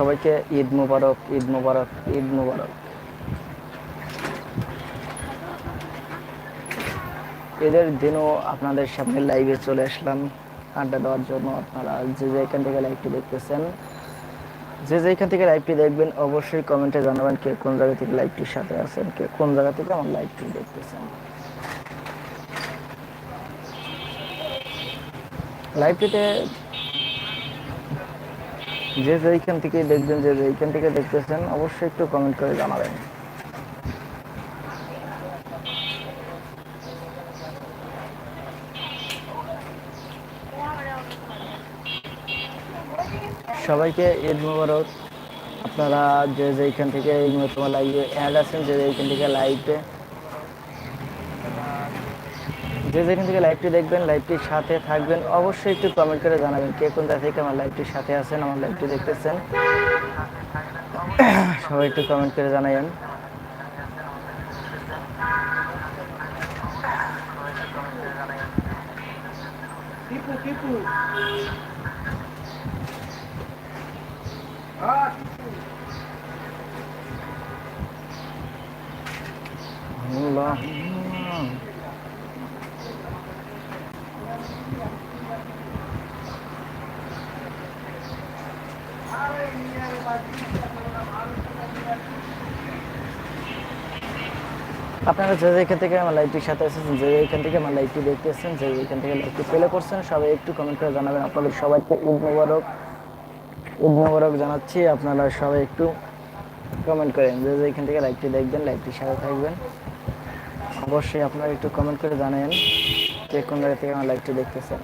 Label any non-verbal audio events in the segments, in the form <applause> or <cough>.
সবাইকে ঈদ মুবারক ঈদ মুবারক ঈদ মুবারক। ঈদের দিনও আপনাদের সামনে লাইভে চলে আসলাম। আড্ডা দেওয়ার জন্য আপনারা যে যেখান থেকে লাইভটি দেখতেছেন, যে যেখান থেকে লাইভটি দেখবেন, অবশ্যই কমেন্টে জানাবেন কে কোন জায়গা থেকে লাইভটির সাথে আছেন, কে কোন জায়গা থেকে আমার লাইভটি দেখতেছেন। লাইভটিতে যে যেইখান থেকে দেখবেন, যে যেইখান থেকে দেখতেছেন, অবশ্যই একটু কমেন্ট করে জানাবেন। সবাইকে ঈদ মুবারক। আপনারা যে যেইখান থেকে এই তোমার লাইভে অ্যাড আছেন, যে যেইখান থেকে লাইভে যে যেখান থেকে লাইভটি দেখবেন লাইভটির সাথে থাকবেন, অবশ্যই একটু কমেন্ট করে জানাবেন কে কোন জায়গা থেকে আমার লাইভটির সাথে আছেন, আমার লাইভটি দেখতেছেন। সবাই একটু কমেন্ট করে জানাবেন। আল্লাহ। আপনারা যে যেখান থেকে আমার লাইভটির সাথে এসেছেন যে এখান থেকে আমার লাইভটি দেখতেছেন, যে এখান থেকে লাইভটি ফেলে করছেন, সবাই একটু কমেন্ট করে জানাবেন। আপনাদের সবাইকে ঈদ মোবারক ঈদ মোবারক জানাচ্ছি। আপনারা সবাই একটু কমেন্ট করেন, যে যেখান থেকে লাইভটি দেখবেন লাইভটির সাথে থাকবেন। অবশ্যই আপনারা একটু কমেন্ট করে জানেন কে কোন জায়গা থেকে আমার লাইভটি দেখতেছেন?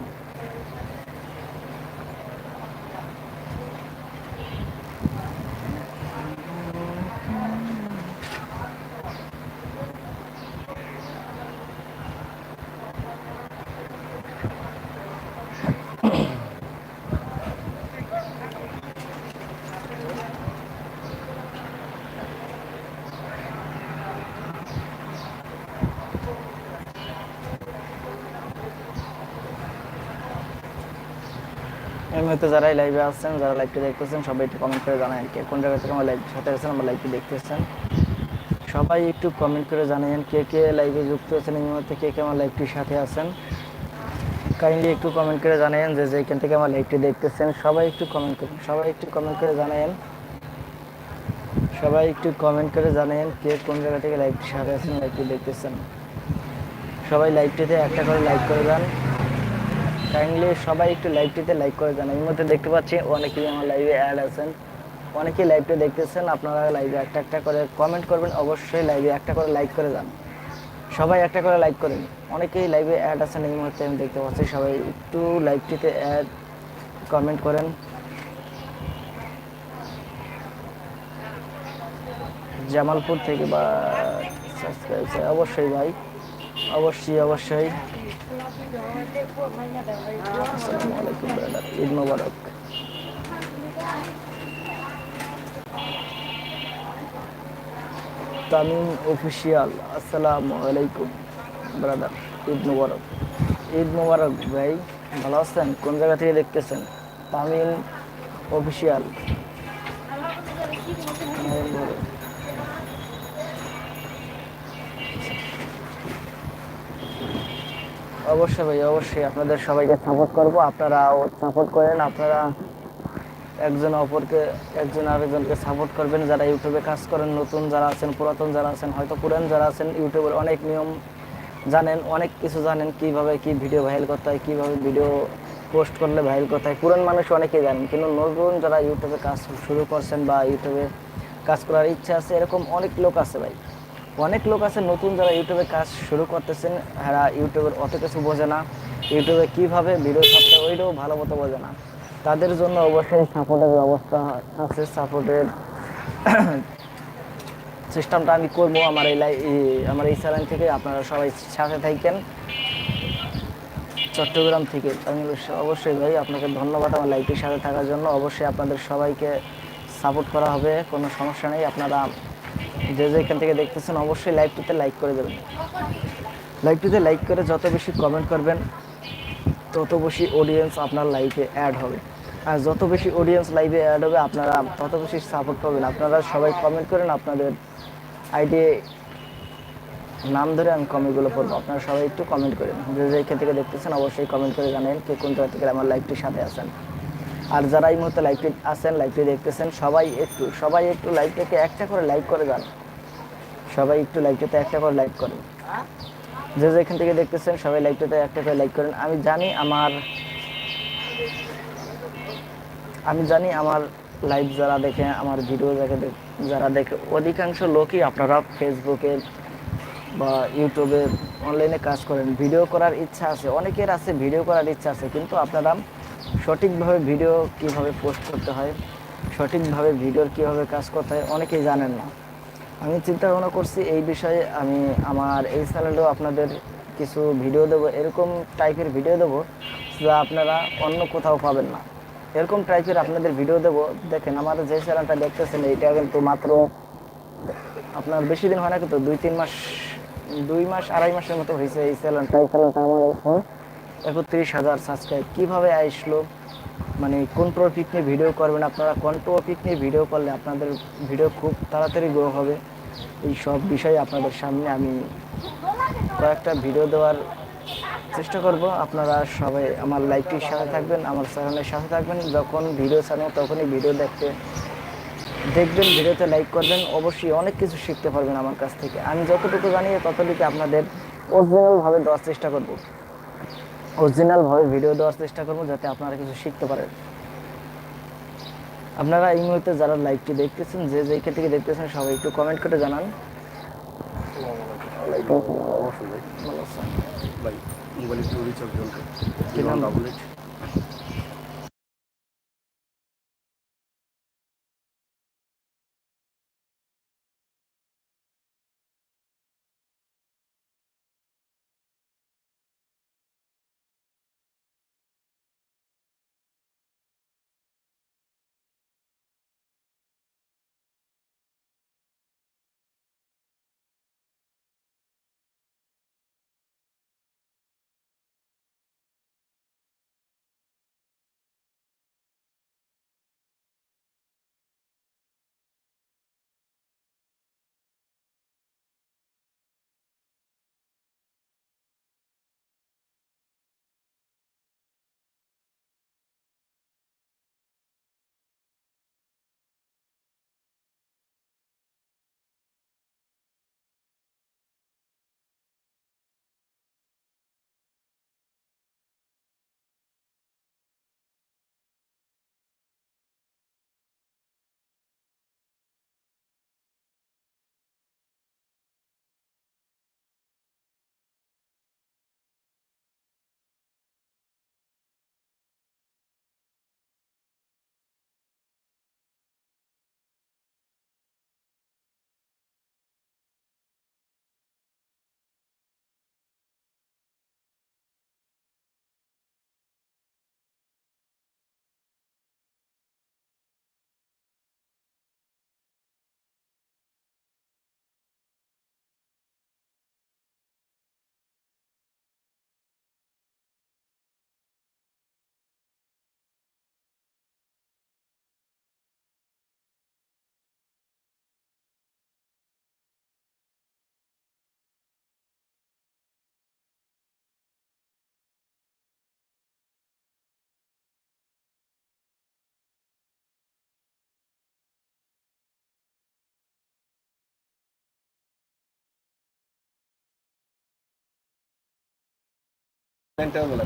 মুহূর্তে যারাই লাইভে আসছেন, যারা লাইভটি দেখতেছেন, সবাই একটু কমেন্ট করে জানান কে কোন জায়গা থেকে আমার লাইভ সাথে আছেন, আমার লাইভটি দেখতেছেন। সবাই একটু কমেন্ট করে জানান কে কে লাইভে যুক্ত আছেন এই মুহূর্তে, কে কে আমার লাইভটির সাথে আছেন। কাইন্ডলি একটু কমেন্ট করে জানান যে যেখান থেকে আমার লাইভটি দেখতেছেন, সবাই একটু কমেন্ট করুন সবাই একটু কমেন্ট করে জানান। সবাই একটু কমেন্ট করে জানান কে কোন জায়গা থেকে লাইভটির সাথে আছেন লাইভটি দেখতেছেন। সবাই লাইভটিতে একটা করে লাইক করে যান কাইন্ডলি সবাই একটু লাইভটিতে লাইক করে দেন। এই মধ্যে দেখতে পাচ্ছি অনেকেই আমার লাইভে অ্যাড আছেন। অনেকেই লাইভটা দেখতেছেন, আপনারা লাইভে একটা একটা করে কমেন্ট করবেন, অবশ্যই লাইভে একটা করে লাইক করে যান। সবাই একটা করে লাইক করেন। অনেকেই লাইভে অ্যাড আছেন, এই মুহূর্তে আমি দেখতে পাচ্ছি, সবাই একটু লাইভটিতে অ্যাড কমেন্ট করেন। জামালপুর থেকে বা সাবস্ক্রাইব অবশ্যই ভাই। অবশ্যই অবশ্যই। তামিম অফিসিয়াল, আসসালামু আলাইকুম ব্রাদার ঈদ মোবারক। ঈদ মোবারক ভাই, ভালো আছেন? কোন জায়গা থেকে দেখতেছেন? তামিম অফিসিয়াল। অবশ্যই ভাই, অবশ্যই আপনাদের সবাইকে সাপোর্ট করব। আপনারা সাপোর্ট করেন, আপনারা একজন অপরকে, একজন আরেকজনকে সাপোর্ট করবেন। যারা ইউটিউবে কাজ করেন, নতুন যারা আছেন, পুরাতন যারা আছেন, হয়তো পুরান যারা আছেন, ইউটিউবের অনেক নিয়ম জানেন, অনেক কিছু জানেন কীভাবে কি ভিডিও ভাইরাল করতে হয়, কীভাবে ভিডিও পোস্ট করলে ভাইরাল করতে হয়। পুরান মানুষ অনেকেই জানেন, কিন্তু নতুন যারা ইউটিউবে কাজ শুরু করছেন বা ইউটিউবে কাজ করার ইচ্ছা আছে, এরকম অনেক লোক আছে ভাই। অনেক লোক আছে নতুন যারা ইউটিউবে কাজ শুরু করতেছেন, এরা ইউটিউবের অত কিছু বোঝে না। ইউটিউবে কীভাবে ভিডিও ছাড়তে ওইটাও ভালো মতো বোঝে না। তাদের জন্য অবশ্যই সাপোর্টের ব্যবস্থা আছে। সাপোর্টের সিস্টেমটা <clears throat> আমি করব আমার এই আমার এই চ্যানেল থেকে। আপনারা সবাই সাথে থাকেন চট্টগ্রাম থেকে। আমি অবশ্য- অবশ্যই ভাই আপনাকে ধন্যবাদ আমার লাইভটির সাথে থাকার জন্য। অবশ্যই আপনাদের সবাইকে সাপোর্ট করা হবে, কোনো সমস্যা নেই। আপনারা যে যেখান থেকে দেখতেছেন, অবশ্যই লাইভটিতে লাইক করে দেবেন। লাইভটিতে লাইক করে যত বেশি কমেন্ট করবেন, তত বেশি অডিয়েন্স আপনার লাইভে অ্যাড হবে। আর যত বেশি অডিয়েন্স লাইভে অ্যাড হবে, আপনারা তত বেশি সাপোর্ট পাবেন। আপনারা সবাই কমেন্ট করেন, আপনাদের আইডি নাম ধরে আমি কমেন্টগুলো পড়ব। আপনারা সবাই একটু কমেন্ট করেন। যে যেখান থেকে দেখতেছেন, অবশ্যই কমেন্ট করে জানেন কে কোন জায়গা থেকে আমার লাইভটির সাথে আছেন। আর যারা এই মুহূর্তে লাইভটি আছেন লাইভটি দেখতেছেন, সবাই একটু সবাই একটু লাইভটাকে একটা করে লাইক করে যান সবাই একটু লাইভটাতে একটা করে লাইক করেন। যে যেখান থেকে দেখতেছেন, সবাই লাইভটাতে একটা করে লাইক করেন। আমি জানি আমার, আমি জানি আমার লাইভ যারা দেখে, আমার ভিডিও দেখে যারা দেখে, অধিকাংশ লোকই আপনারা ফেসবুকে বা ইউটিউবে অনলাইনে কাজ করেন। ভিডিও করার ইচ্ছা আছে। অনেকের আছে ভিডিও করার ইচ্ছা আছে। কিন্তু আপনারা সঠিকভাবে ভিডিও কীভাবে পোস্ট করতে হয়, সঠিকভাবে ভিডিওর কীভাবে কাজ করতে হয়, অনেকেই জানেন না। আমি চিন্তা ভাবনা করছি, এই বিষয়ে আমি আমার এই চ্যানেলেও আপনাদের কিছু ভিডিও দেবো, এরকম টাইপের ভিডিও দেবো, যা আপনারা অন্য কোথাও পাবেন না। এরকম টাইপের আপনাদের ভিডিও দেবো। দেখেন আমার যে চ্যানেলটা দেখতেছেন, এইটা কিন্তু মাত্র আপনার বেশি দিন হয় না, কিন্তু দুই, তিন মাস, দুই মাস, আড়াই মাসের মতো হয়েছে এই চ্যানেলটা এই চ্যানেলটা আমার একত্রিশ হাজার সাবস্ক্রাইব কীভাবে আসলো? মানে কোন টপিক নিয়ে ভিডিও করবেন আপনারা? কোন টপিক নিয়ে ভিডিও করলে আপনাদের ভিডিও খুব তাড়াতাড়ি গ্রো হবে? এই সব বিষয়ে আপনাদের সামনে আমি কয়েকটা ভিডিও দেওয়ার চেষ্টা করব। আপনারা সবাই আমার লাইভটির সাথে থাকবেন, আমার চ্যানেলের সাথে থাকবেন। যখন ভিডিও ছাড়বো, তখনই ভিডিও দেখতে দেখবেন ভিডিওতে লাইক করবেন। অবশ্যই অনেক কিছু শিখতে পারবেন আমার কাছ থেকে। আমি যতটুকু জানি ততটুকু আপনাদের অরিজিনালভাবে দেওয়ার চেষ্টা করব। অরিজিনালভাবে ভিডিও দেওয়ার চেষ্টা করব যাতে আপনারা কিছু শিখতে পারেন। আপনারা এই মুহূর্তে যারা লাইভটি দেখতেছেন যে যেখান থেকে দেখতেছেন সবাই একটু কমেন্ট করে জানান। মোবাইলে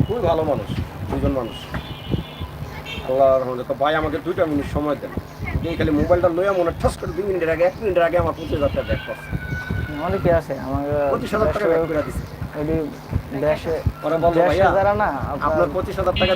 খুবই ভালো মানুষ দুজন মানুষ। আল্লাহ রহমতে। তো ভাই আমাকে দুইটা মিনিট সময় দেন। এই খালি মোবাইলটা লইয়া মনে ঠাস করে দুই মিনিটের আগে এক মিনিটের আগে আমার পঁচিশ হাজার টাকা ব্যাক করছে। অনেকে আছে আমার পঁচিশ হাজার টাকা ব্যাক করে ওরা ভাইয়া আপনার পঁচিশ হাজার টাকা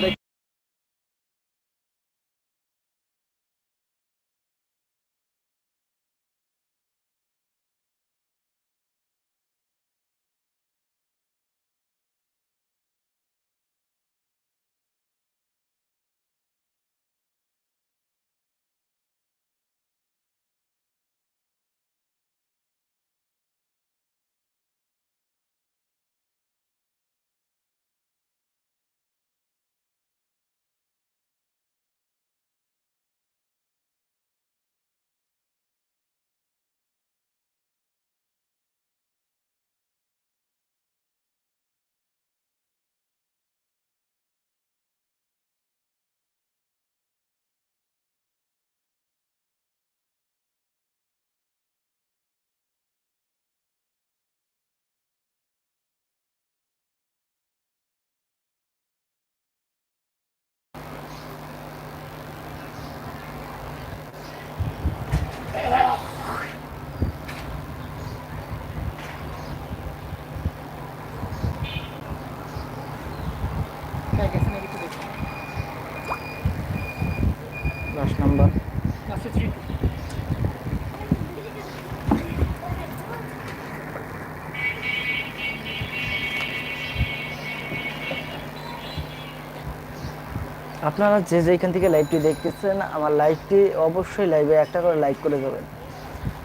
আপনারা যে যেখান থেকে লাইভটি দেখতেছেন, আমার লাইভটি অবশ্যই লাইভে একটা করে লাইক করে যাবেন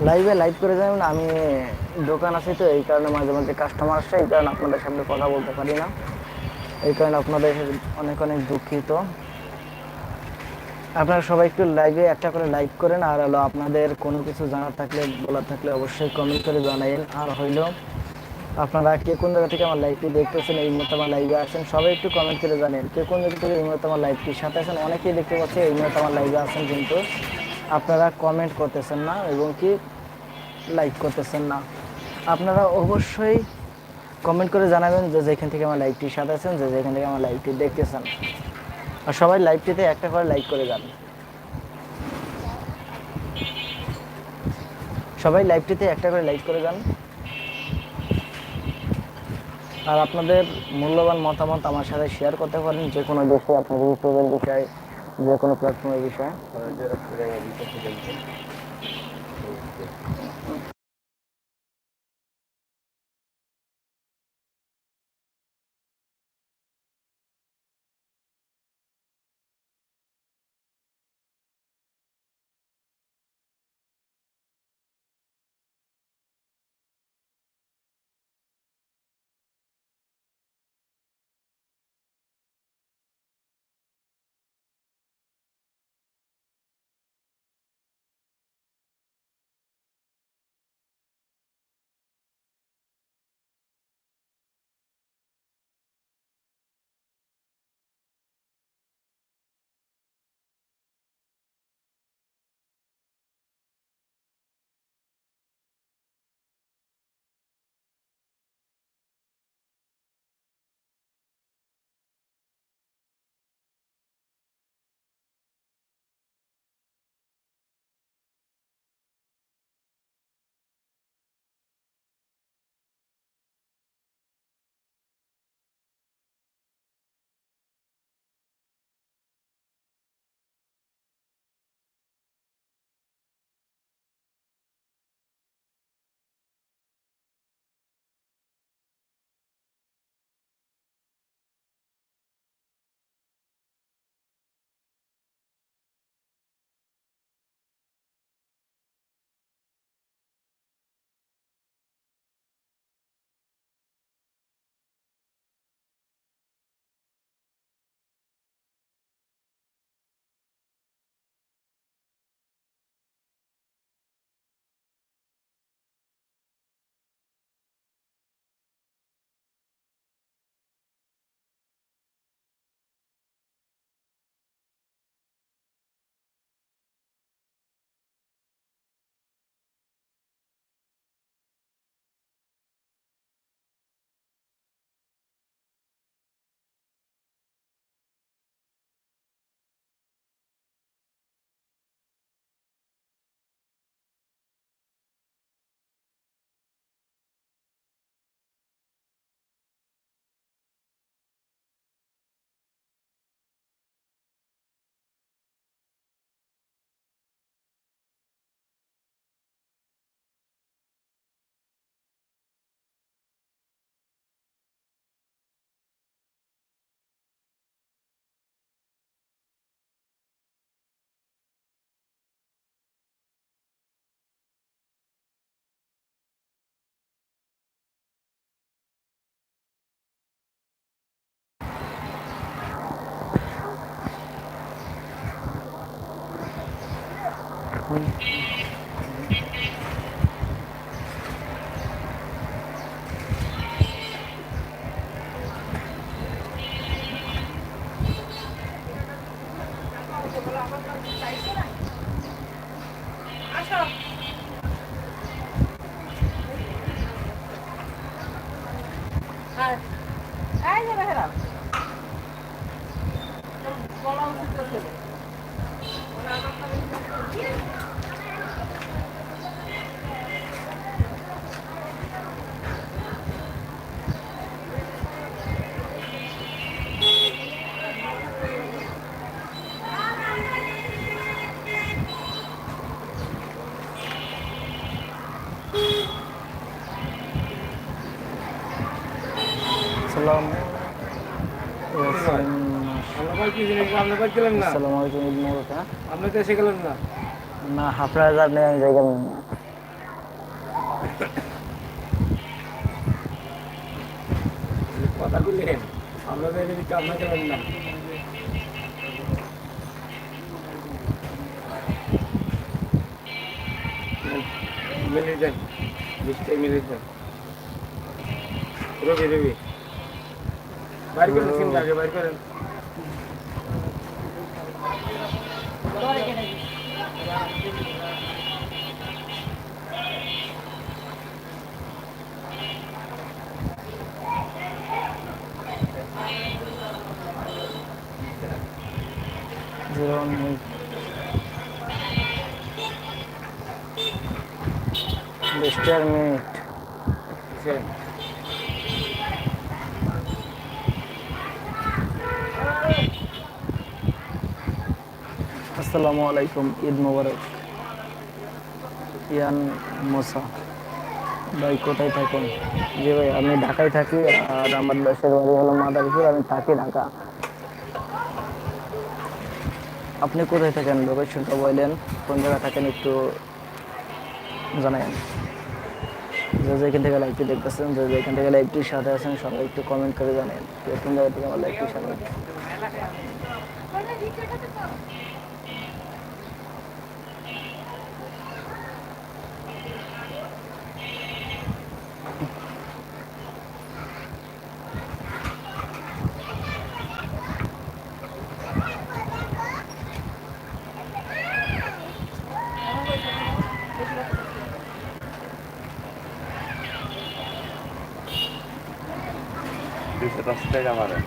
লাইভে লাইভ করে যাবেন আমি দোকান আছি তো, এই কারণে মাঝে মাঝে কাস্টমার আসছে এই কারণে আপনাদের সামনে কথা বলতে পারি না। এই কারণে আপনাদের অনেক অনেক দুঃখিত। আপনারা সবাই একটু লাইভে একটা করে লাইক করেন, আর হলো আপনাদের কোনো কিছু জানার থাকলে, বলার থাকলে অবশ্যই কমেন্ট করে জানাইন আর হইল আপনারা কে কোন জায়গা থেকে আমার লাইভটি দেখতেছেন, এই মুহূর্তে আমার লাইভে আছেন, সবাই একটু কমেন্ট করে জানেন কে কোন জায়গা থেকে এই মুহূর্তে আমার লাইভটির সাথে আছেন? অনেকেই দেখতে পাচ্ছি এই মুহূর্তে আমার লাইভে আছেন, কিন্তু আপনারা কমেন্ট করতেছেন না এবং কি লাইক করতেছেন না। আপনারা অবশ্যই কমেন্ট করে জানাবেন যে যেখান থেকে আমার লাইভটির সাথে আছেন, যে যেখান থেকে আমার লাইভটি দেখতেছেন। আর সবাই লাইভটিতে একটা করে লাইক করে যান। সবাই লাইভটিতে একটা করে লাইক করে যান। আর আপনাদের মূল্যবান মতামত আমার সাথে শেয়ার করতে পারেন, যে কোনো বিষয়ে আপনাদের ইউটিউবের বিষয়ে, যে কোনো প্ল্যাটফর্মের বিষয়ে। এই না? আসসালামু আলাইকুম ঈদ মোবারক। হ্যাঁ? আপনি তো এসে গেলেন না। না আমি কথা বললেন আমরা তো এদিকে না। মিলে যান বিশটাই মিলে যান রবি রবি। বাইর করেন সিমটা আগে বাইর করেন জিরো ওয়ান এইট আসসালামু আলাইকুম, ঈদ মোবারক। ইয়ান মোসা, ভাই কোথায় থাকেন? জি ভাই, আমি ঢাকায় থাকি আর আমার দেশের বাড়ি হলো মাদারীপুর, আমি থাকি ঢাকা। আপনি কোথায় থাকেন? লোকেশনটা বললেন কোন জায়গায় থাকেন একটু জানাবেন যে যেখান থেকে লাইভটি দেখতেছেন, যে যেখান থেকে লাইভটির সাথে আছেন, সবাই একটু কমেন্ট করে জানেন কোন জায়গা থেকে আমার লাইভটির সাথে দশ টাকা মারে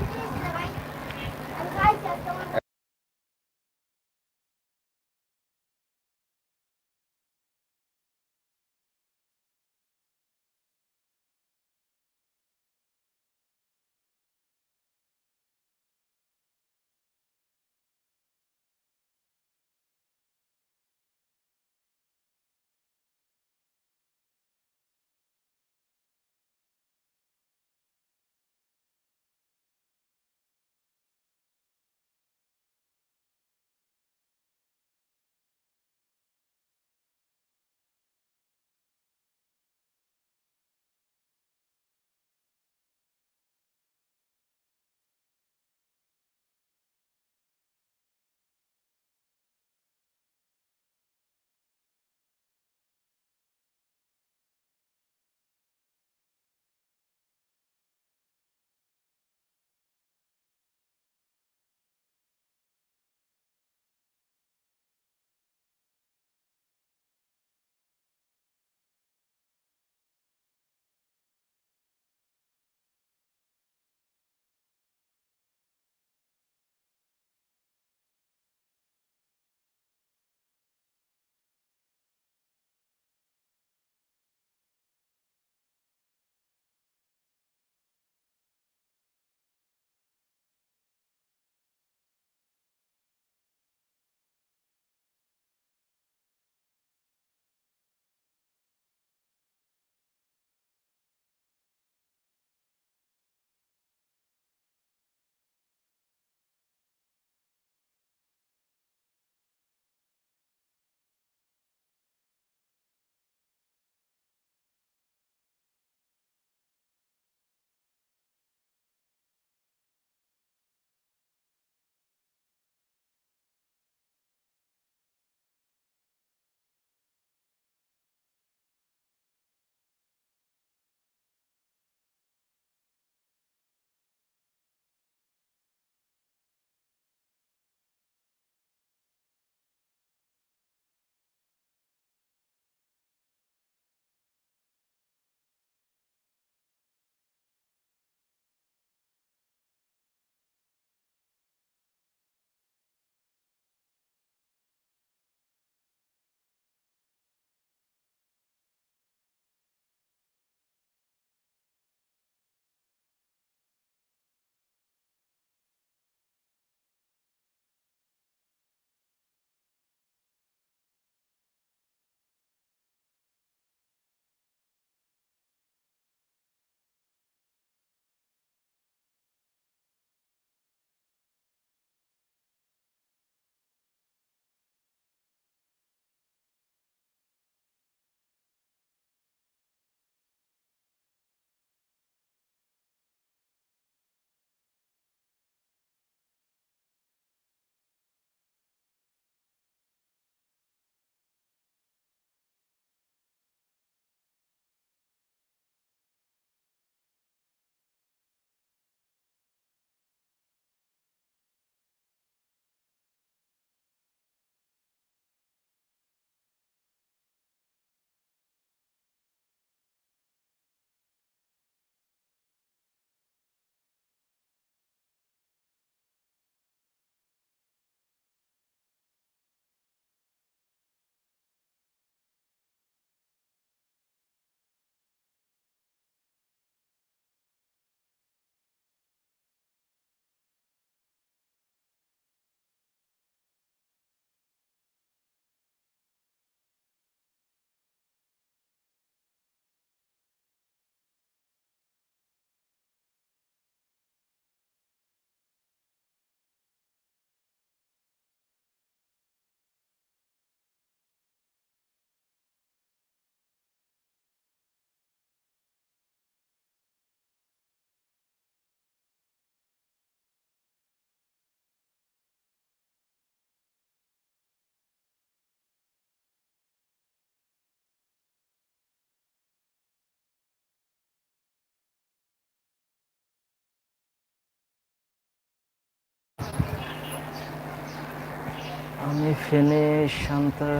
ফেনে শান্তা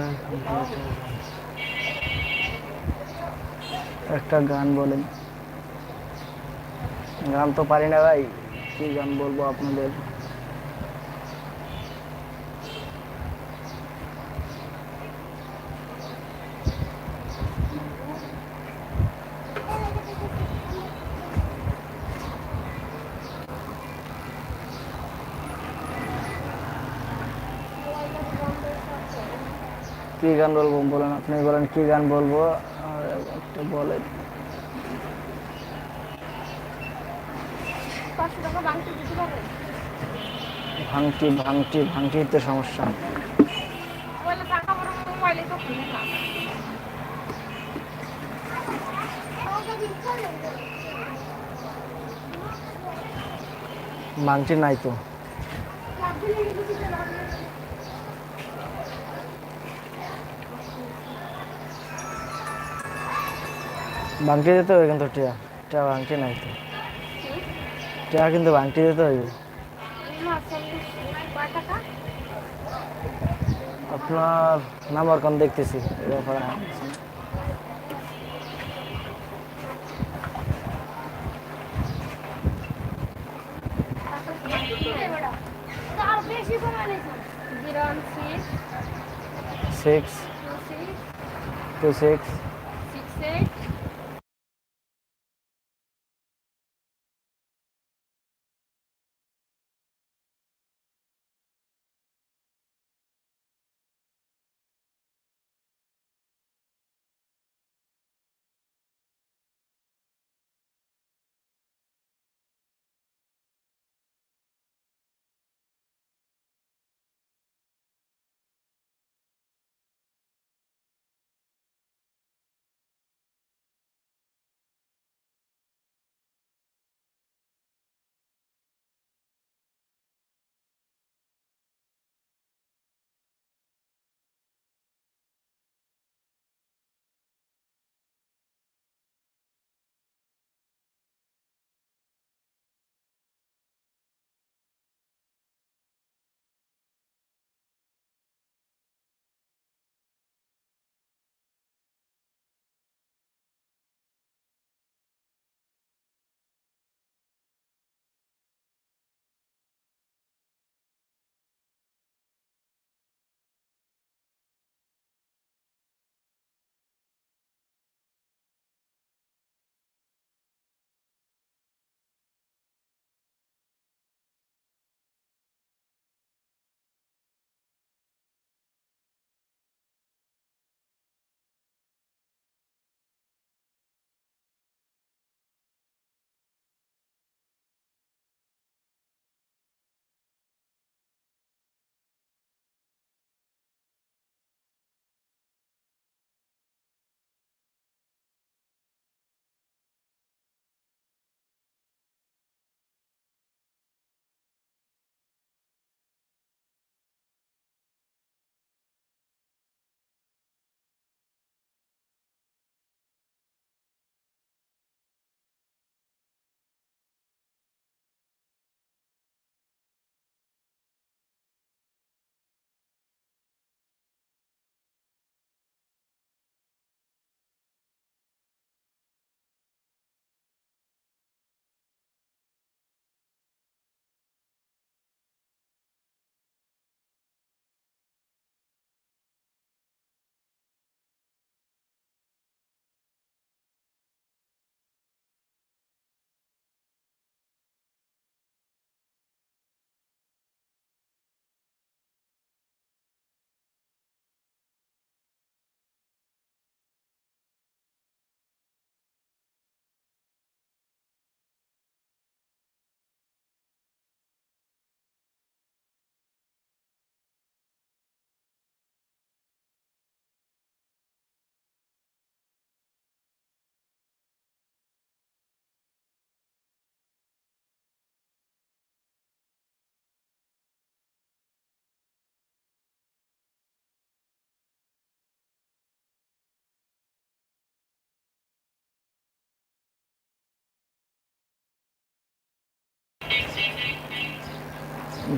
একটা গান বলেন। গান তো পারি না ভাই কি গান বলব আপনাদের? কি গান বলব বলেন আপনি বলেন কি গান বলব একটা বলেন। ভাঙটি ভাঙটি ভাঙটির তো সমস্যা। ভাঙটি নাই তো। ভাঙটি দিতে হবে কিন্তু, টিয়া। টিয়া ভাঙটি নাই তো। টিয়া কিন্তু ভাঙটি দিতে হবে আপনার নাম্বার কোন দেখতেছি? এই ব্যাপারে আমার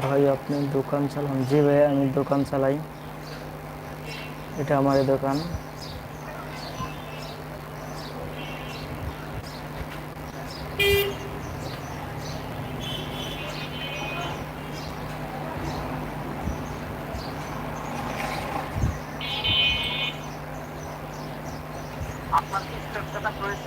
ভাই আপনি দোকান চালান। জি ভাই আমি দোকান চালাই। এটা আমার দোকান।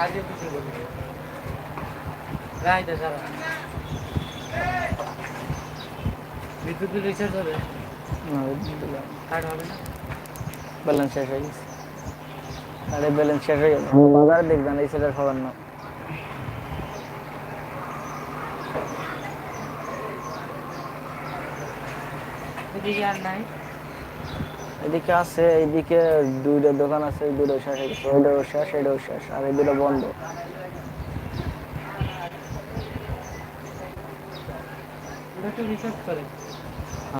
কাজে কিছু বলি রাইতে সারা। বিদ্যুৎ রিচার্জ হবে? না কার্ড হবে না? ব্যালেন্স শেষ হয়ে গেছে। আরে ব্যালেন্স শেষ হয়ে গেল। বাজারে দেখবেন এই সেটার খবর না। এদিকে আর নাই। এদিকে আছে, এইদিকে দুইটা দোকান আছে দুটো শেষ শেষ আর এই দুটো বন্ধ। রিচার্জ করে।